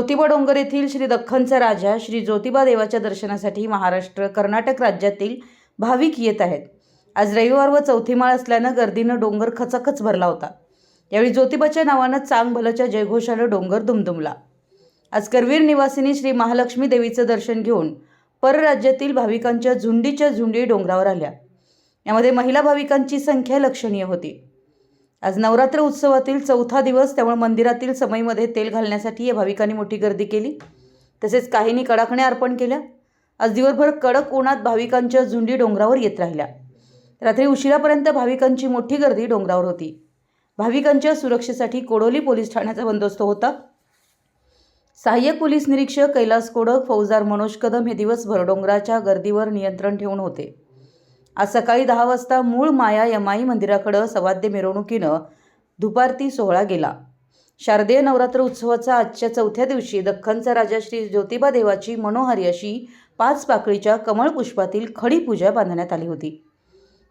ज्योतिबा डोंगर येथील श्री दख्खनचा राजा श्री ज्योतिबा देवाच्या दर्शनासाठी महाराष्ट्र कर्नाटक राज्यातील भाविक येत आहेत. आज रविवार व चौथी माळ असल्यानं गर्दीनं डोंगर खचाखच भरला होता. यावेळी ज्योतिबाच्या नावानं चांग भलच्या जयघोषानं डोंगर दुमदुमला. आज करवीर निवासिनी श्री महालक्ष्मी देवीचं दर्शन घेऊन परराज्यातील भाविकांच्या झुंडीच्या झुंडी डोंगरावर आल्या. यामध्ये महिला भाविकांची संख्या लक्षणीय होती. आज नवरात्र उत्सवातील चौथा दिवस त्यामुळे मंदिरातील समईमध्ये तेल घालण्यासाठी या भाविकांनी मोठी गर्दी केली. तसेच काहींनी कडाकण्या अर्पण केल्या. आज दिवसभर कडक उन्हात भाविकांच्या झुंडी डोंगरावर येत राहिल्या. रात्री उशिरापर्यंत भाविकांची मोठी गर्दी डोंगरावर होती. भाविकांच्या सुरक्षेसाठी कोडोली पोलीस ठाण्याचा बंदोबस्त होता. सहाय्यक पोलीस निरीक्षक कैलास कोडक फौजदार मनोज कदम हे दिवसभर डोंगराच्या गर्दीवर नियंत्रण ठेवून होते. आज सकाळी दहा वाजता मूळ माया यमाई मंदिराकडं सवाद्य मिरवणुकीनं दुपारती सोहळा गेला. शारदीय नवरात्र उत्सवाचा आजच्या चौथ्या दिवशी दख्खनचा राजा श्री ज्योतिबा देवाची मनोहारी अशी पाच पाकळीच्या कमळ पुष्पातील खडी पूजा बांधण्यात आली होती.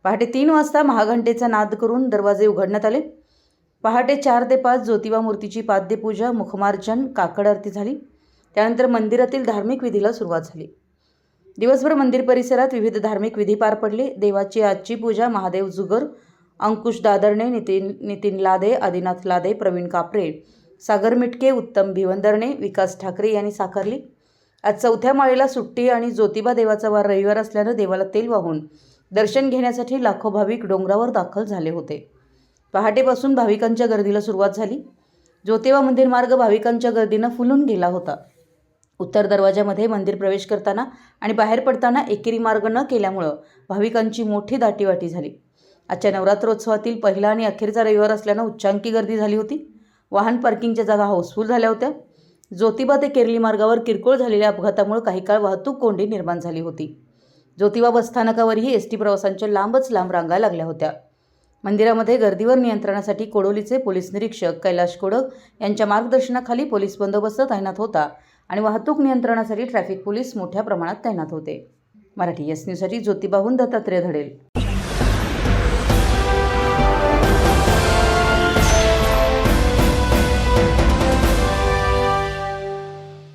पहाटे तीन वाजता महाघंटेचा नाद करून दरवाजे उघडण्यात आले. पहाटे चार ते पाच ज्योतिबा मूर्तीची पाद्यपूजा मुखमार्जन काकड आरती झाली. त्यानंतर मंदिरातील धार्मिक विधीला सुरुवात झाली. दिवसभर मंदिर परिसरात विविध धार्मिक विधी पार पडले. देवाची आजची पूजा महादेव जुगर अंकुश दादरणे नितीन नितीन लादे आदिनाथ लादे प्रवीण कापरे सागर मिटके उत्तम भिवंदरणे विकास ठाकरे यांनी साकारली. आज चौथ्या माळेला सुट्टी आणि ज्योतिबा देवाचा वार रविवार असल्यानं देवाला तेल वाहून दर्शन घेण्यासाठी लाखो भाविक डोंगरावर दाखल झाले होते. पहाटेपासून भाविकांच्या गर्दीला सुरुवात झाली. ज्योतिबा मंदिर मार्ग भाविकांच्या गर्दीनं फुलून गेला होता. उत्तर दरवाजामध्ये मंदिर प्रवेश करताना आणि बाहेर पडताना एकेरी मार्ग न केल्यामुळं भाविकांची मोठी दाटीवाटी झाली. आजच्या नवरात्रोत्सवातील पहिला आणि अखेरचा रविवार असल्यानं उच्चांकी गर्दी झाली होती. वाहन पार्किंगच्या जागा हाऊसफुल झाल्या होत्या. ज्योतिबा ते केरली मार्गावर किरकोळ झालेल्या अपघातामुळे काही काळ वाहतूक कोंडी निर्माण झाली होती. ज्योतिबा बसस्थानकावरही एस टी प्रवासांच्या लांबच लांब रांगा लागल्या होत्या. मंदिरामध्ये गर्दीवर नियंत्रणासाठी कोडोलीचे पोलीस निरीक्षक कैलाश कोडक यांच्या मार्गदर्शनाखाली पोलीस बंदोबस्त तैनात होता. आणि वाहतूक नियंत्रणासाठी ट्रॅफिक पोलीस मोठ्या प्रमाणात तैनात होते. मराठी एस न्यूजसाठी ज्योतिबाहून दत्तात्रय धडेल.